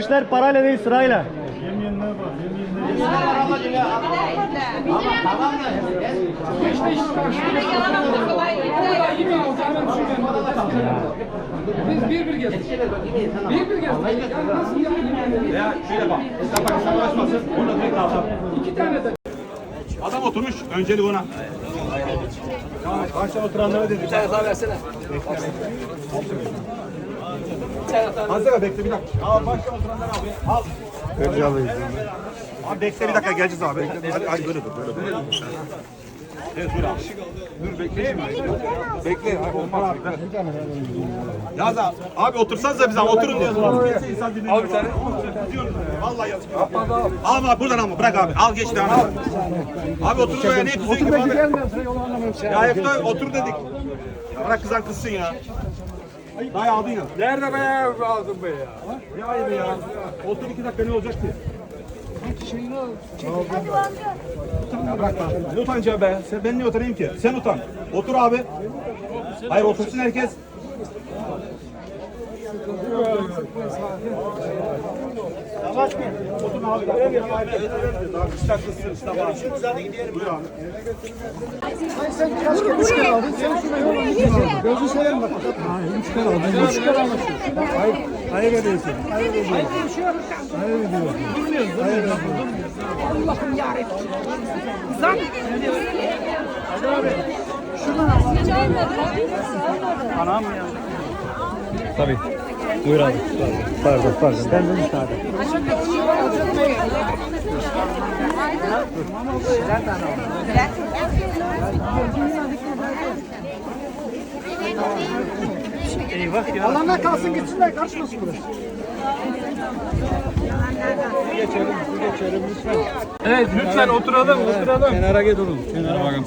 işler parayla değil sırayla. Biz bir bir gezdik. Bir bir gezdik. Ya nasıl yani? Ya şöyle bak. Kapak savaşmasın. Onu direkt alsam. İki tane de. Adam oturmuş. Öncelik ona. Başta oturanlara dedim. Bir tane daha versene. Hazır bekle bir dakika. Al başta oturanlara abi. Al. Önce alayım. Abi bekle bir dakika geleceğiz abi. Hadi, hadi böyle dur. Böyle dur. Evet dur abi. Dur bekle. Bekle. Abi, olmaz abi. Yaz abi. Abi otursanıza bize. Oturun diyoruz. Abi bir tane. Vallahi yazık. Al abi buradan alma. Bırak abi. Al geç devam et. Abi otur buraya. Ne kızıyorsun ki abi? Ya ayakta otur dedik. Ya bırak kızan kızsın ya. Dayı aldın ya. Nerede be aldın be ya? Ne ayıbı ya. Otur iki dakika ne olacak ki? Ya bırak lan. Ne utanacaksın be? Sen, ben niye utanayım ki? Sen utan. Otur abi. Hayır otursun herkes. Yavaş mı? Oturun abi. Daha kızlar kızsın. İşte var. Şimdi hadi gidelim. Buyur abi. Gözü seveyim bak. Ha, üç kere aldın. Üç kere almışsın. Hayır, hayır ediyorsun. Hayır ediyorsun. Hayır ediyorsun. Hayır ediyorsun. Allah'ım yarabbim. Zam. Tabii. Buyur abi. Pardon pardon. Ben de müsaade. Alana kalsın gitsinler karışmasın burası. Evet lütfen oturalım oturalım. Kenara gel durun. Kenara bakın.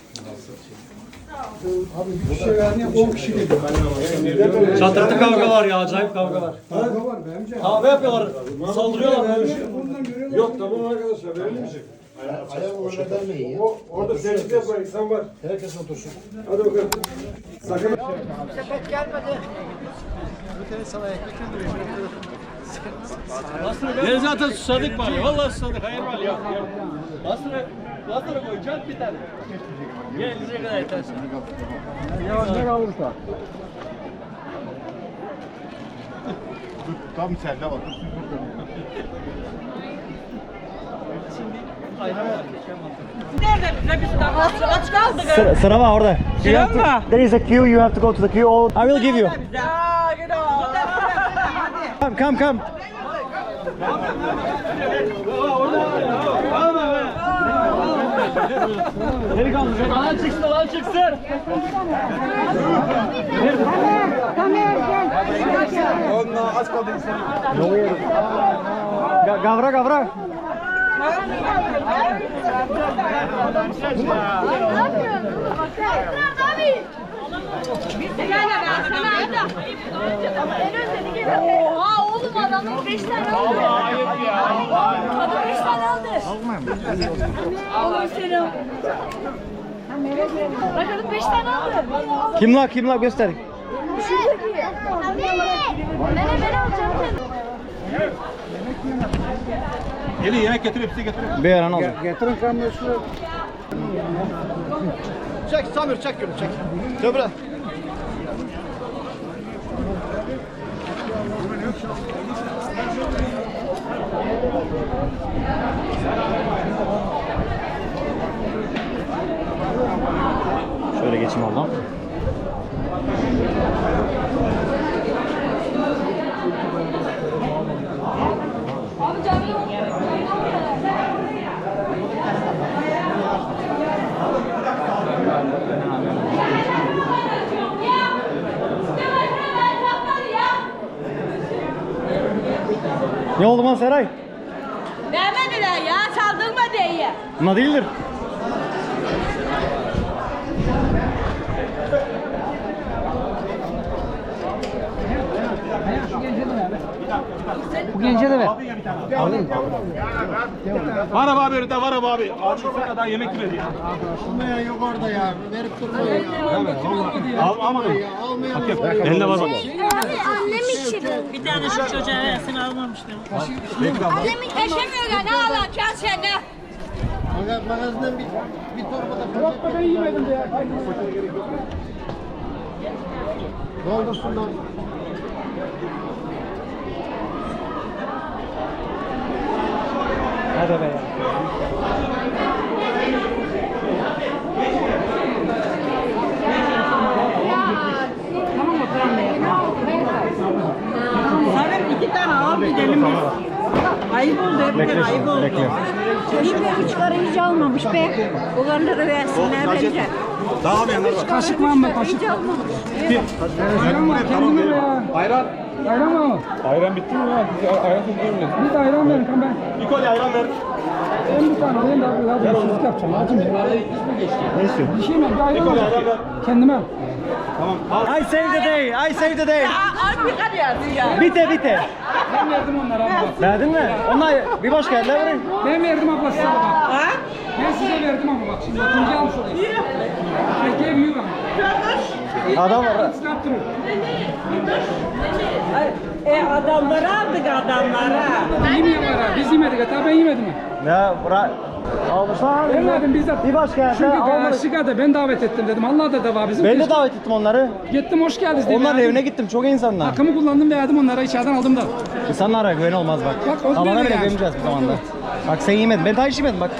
Bir şey vermeye 10 kişi geliyor. Çatırtı kavga var ya acayip kavga var. Kavga var bence. Kahve yapıyorlar. Saldırıyorlar böyle. Görüyorlar. Yok tamam arkadaşlar misin? Ayak orada vermeyin ya. O, orada servis yapan insan var. Herkes otursun. Hadi bakalım. Sakın. Ne zaten susadık var ya. Vallahi susadık. Hayır var ya. Bastıra, bastıra koyacağız bir tane. Gel bize kadar yetersin. Yavaşça kalırsa. Tam sende bak. Kaldık. Sıra, sıra var orada. You have to- There is a queue. You have to go to the queue. I will give you. Come, come, come. Delikanlı, alan çıksın, alan çıksın. Onunla az kaldı insan. Ga- Gavra, gavra. Oha adamın 5 tane aldı. Adam 5 tane aldı. Oğlum seni. Bak adam 5 tane aldı. Kim la, kim la göster. Şuradaki. Mene mene alacağım. Gelin yemek getir hepsi getir. Bir an aldım. Getirin kamyonu. Çek Samir çek yürü çek. Köprü. seçim oldu. Ne oldu lan Seray? Demediler ya, saldırma diye. Buna değildir. Bu gence de ver. Var abi abi önünde var abi abi. Abi şu kadar yemek yemedi ya. Yok orada ya. Verip durmayın. Al ama. Elinde var bak. Annem için. Bir tane şu çocuğa versin almamıştım. Annem yaşamıyor ya ne alacağız sen ne? Magazından bir, bir torba da Yok be ben yemedim de ya. doldursunlar. Hadi be iki tane al gidelim biz. Ayıp oldu hep bir ayıp oldu. Bir üç karı hiç almamış be. Olanları versinler bence. Dağılmayanlar var. Kaşık var mı? Kaşık. Ayran var kendine be ya. Ayran. Ayran mı? Ayran bitti mi ya? Biz ayran. Bir de ayran verin kan ben. Bir kolye ayran ver. Ben bir tane alayım da abi hadi hırsızlık yapacağım. Acım. Ne istiyorsun? Bir şey mi? Bir ayran ver. Kendime. Tamam. Al. I save the day. I save the day. Al bir kadar ya. Bite bite. Ben verdim onlara abla. Verdin mi? Onlar bir boş geldiler buraya. Ben verdim abla size bak. Ha? Ben size verdim ama bak şimdi ikinci almış olayım. Erkeğe büyük ama. Adam ne yaptırın? E adamları aldık adamlara. Yemiyorlar. Biz yemedik hatta ben yemedim. Ya bırak. Almışlar. Ben verdim bizzat. Bir boş geldi. Çünkü almadık. karşıga da ben davet ettim dedim. Allah da dava bizim. Ben de davet ettim onları. Gittim hoş geldiniz diye. Onların evine gittim. Çok iyi insanlar. Hakkımı kullandım verdim onlara içeriden aldım da. İnsanlara güven olmaz bak. Bak, o Alana böyle bile güvenmeyeceğiz bu zamanda. Bak sen yemedin. Ben daha hiç yemedim bak.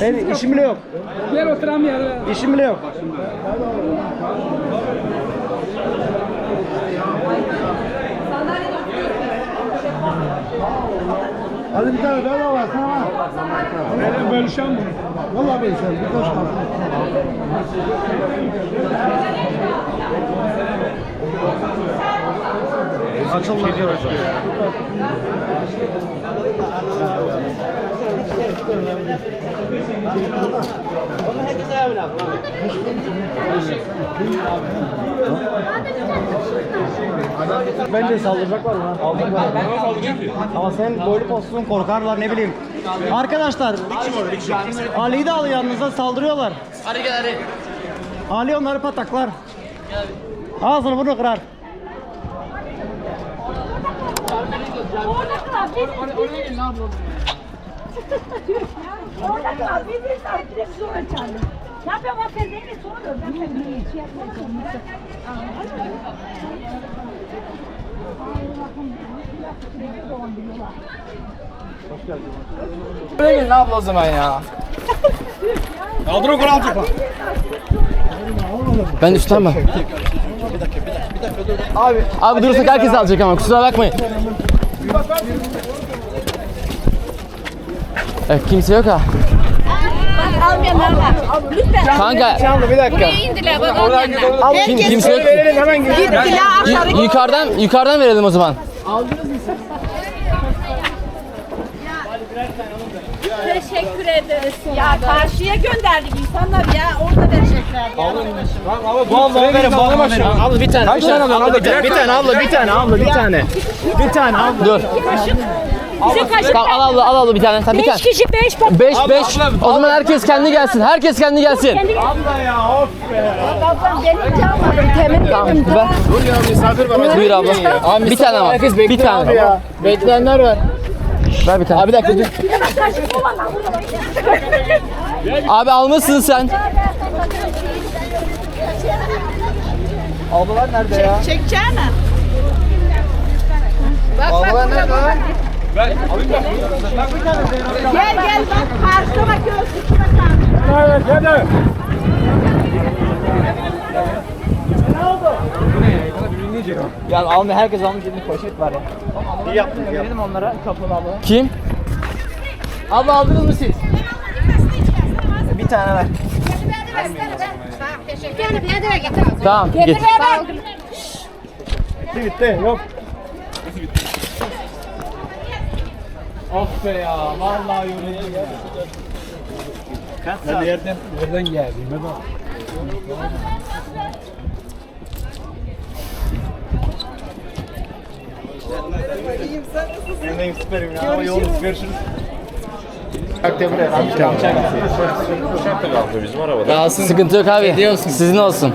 Ben işim bile yok. Gel oturan bir yere. İşim bile yok. Hadi bir tane daha var. Sana var. Ben bölüşen bunu. Vallahi ben sen. Bir taş kalsın. Açılmaz diyor Bence saldıracaklar lan. Alacaklar. Ama sen boylu postun korkarlar ne bileyim. Arkadaşlar. Ali'yi de al yanınıza saldırıyorlar. Hadi gel hadi. Ali onları pataklar. Ağzını bunu kırar. Orada kal. Biz Orada kal. Biz de sahipleri sonra çağırın. Ya ben vatandaşı soruyorum. Ben de bir şey yapmıyorum. Böyle ne abla o zaman ya? Kaldır o kuralı çıkma. Ben üstten bak. Abi, abi durursak herkes alacak ama kusura bakmayın. Evet, kimse yok ha. Bak almayanlar var. Lütfen. Kanka bir dakika. Buraya indiler bak almayanlar. kim, kimse yok. hemen gidelim. Y- yukarıdan yukarıdan verelim o zaman. Teşekkür ederiz. Ya karşıya gönderdik insanlar ya orada verecekler ya. Vallahi verin bana verin. Abla bir tane. Kaç tane abla? Bir tane, bir tane abla, bir tane abla, bir tane. Bir tane abla. Dur. Bize kaşık Tamam al abla al abla bir tane. Sen bir tane. Beş kişi beş bak. 5 5. O zaman herkes kendi gelsin. Herkes kendi gelsin. Ablam gelince almadım. Temin dedim. Ver. Misafir var. Buyur abla. bir tane ama. Herkes Bir bekliyor tane. abi ya. Bekleyenler var. Ver bir tane. Abi bir dakika dur. Abi almışsın sen. Ablalar nerede ya? Çekeceğine. Ablalar nerede? Gel gel bak karşıda bak göğsü. Ya alma herkes almış elinde poşet var ya. İyi yaptın. Verelim onlara kapını abla. Kim? Abla aldınız mı siz? Bir tane ver. Yani. Tamam. Getir. Bitti bitti. Yok. Of be ya. Vallahi yoruldum ya. Kaç saat? Nereden, nereden geldiğime bak. Benim süperim ya. Yolunuz görüşürüz. Sıkıntı yok abi. Sizin olsun.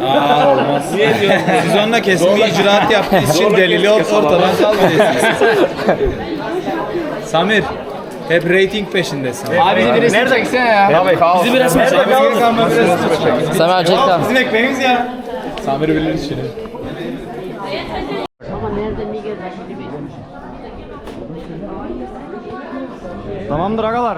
Siz onunla kesin bir icraat yaptığınız için delili ort- ortadan kaldırıyorsunuz. Samir. Hep rating peşindesin. Abi bizi bir resim çeksene ya. Bizi bir resim çek. Sami abi çek tamam. Bizim ekmeğimiz ya. Samir bilir işini. Tamamdır agalar.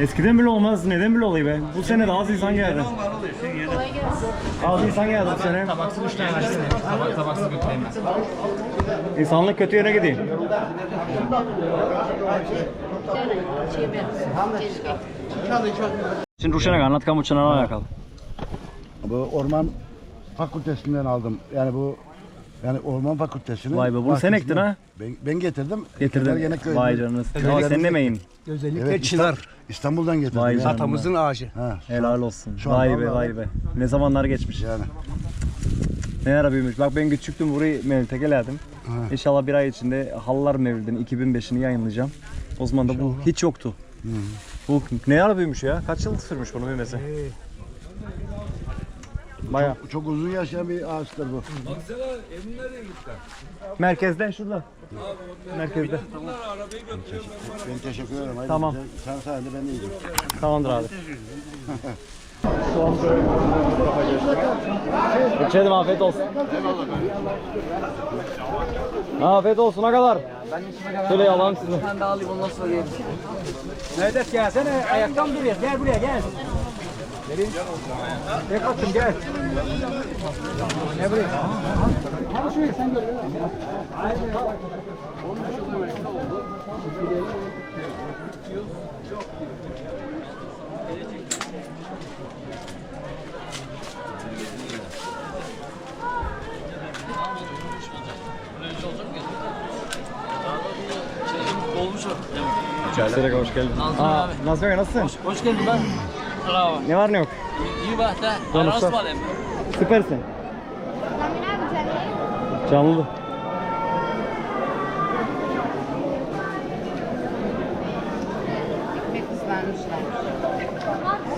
Eskiden bile olmaz. Neden bile oluyor be? Bu sene de az insan geldi. Az insan geldi bu sene. Tabaksız üç tane versene. Tabak tabaksız götüreyim ben. İnsanlık kötü yere gidiyor. Şimdi Ruşen'e anlat kamuçuna alakalı. Bu orman fakültesinden aldım. Yani bu yani orman fakültesinin Vay be, bunu sen ektin ha? Ben, ben getirdim. Getirdin. Gene köyde- Vay canınız. köylerimizde- Sen demeyin. Evet, İstanbul, İstanbul'dan getirdim. Vay canına. ağacı. Ha, Helal olsun. Şu an Vay be vallahi- vay be. Ne zamanlar geçmiş. yani. Ne ara büyümüş. Bak ben küçüktüm burayı mevtekeledim. İnşallah bir ay içinde Halılar Mevlidi'nin 2005'ini yayınlayacağım. O zaman da bu hiç yoktu. Bu ne ara büyümüş ya? Kaç yıl sürmüş bunu büyümesi? Baya. Çok uzun yaşayan bir ağaçtır bu. Merkezde şurada. Merkezde. Ben teşekkür ederim. Haydi Tamam. Sen, sen sayende ben de iyiyim. Tamamdır abi. İçelim afiyet olsun. Afiyet olsun agalar. Şöyle alalım sizi. Ben de alayım onu nasıl alayım? Nedet gelsene ayaktan duruyor. Gel buraya gel. Gelin. Ne kaçtın gel. Ne buraya? Hadi şuraya sen gel. Çaysere hoş geldin. Aa, nasıl nasılsın? Hoş geldin ben. Bravo. Ne var ne yok? İyi bak da. Hem. Süpersin. Canlı.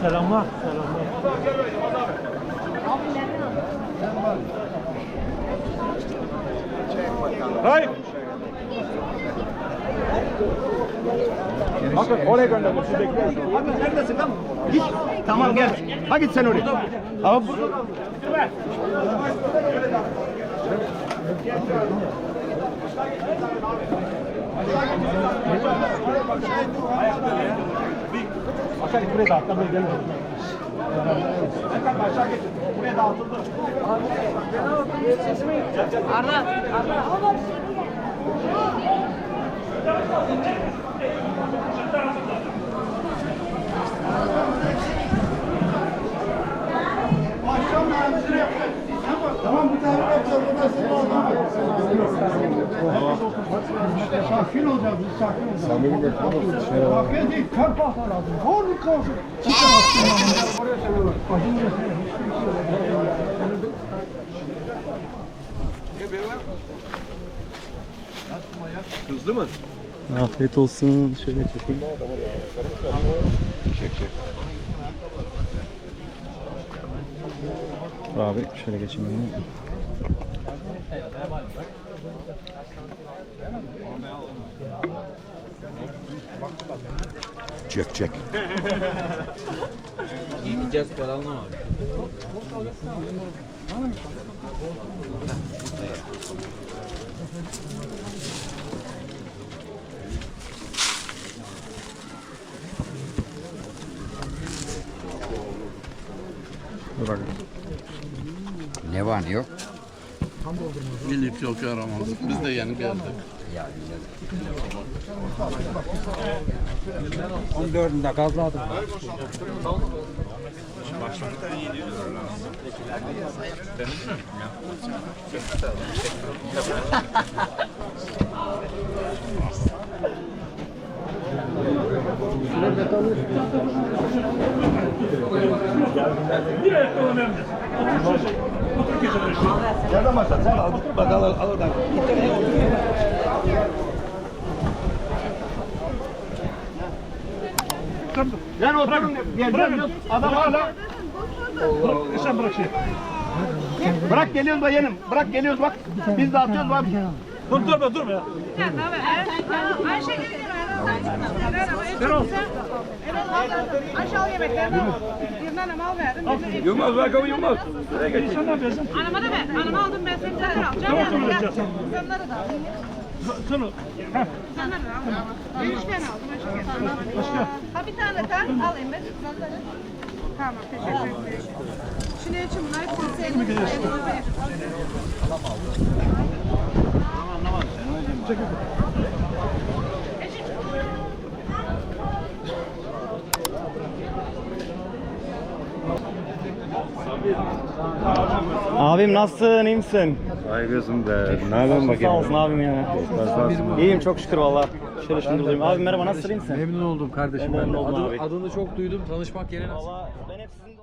Selamlar. Selamlar. Hayır. Bakın oraya gönderdim. Siz bekleyin. Abi neredesin lan? Git. Tamam gel. Ha git sen oraya. Burada Aşağı git buraya da atla buraya gel. Erkan aşağı git. Buraya dağıtıldı. Tamam bir tane yapacağım. Ben seni Sakin olacağız sakin olacağız. Samimi de Sakin değil, kar pahta lazım. Harika olsun. Oraya seviyorlar. Başını Hızlı mı? Afiyet olsun. Şöyle çekeyim. Dur Abi şöyle geçeyim. Çek çek. Yiyeceğiz falan mı abi? Ne var ne yok? Millet yok yaramazdık. Biz de yeni geldik. 14'ünde gazladım. Yerden başla. Sen al. Bak al al oradan. Yani oturun. Bırakın. Adam hala. Sen bırak şey. Bırak geliyoruz da yenim. Bırak geliyoruz bak. Biz de atıyoruz bak. Dur durma durma ya. Aşağı yemeklerini al. Birine mal verdim. Yılmaz bak ama Yılmaz. Sen ne yapıyorsun? Anama da ver. Anama aldım ben seni tekrar alacağım. Tamam, tamam, alacağız. Kızımları da al. Şunu. Kızımları da al. Ben üç tane aldım. Başka. Ha bir tane daha alayım ben. Kızımları. Tamam teşekkür ederim. Şimdi için bunları konseyle. Abim nasılsın? iyi misin? Saygısın be. Nereden Sağ olsun abim ya. İyiyim çok şükür valla. Şöyle şimdi buradayım. Abi merhaba nasılsın? iyi misin? Memnun oldum kardeşim. Ben de memnun oldum Adı- abi. adını çok duydum. Tanışmak yerine Valla ben hep sizin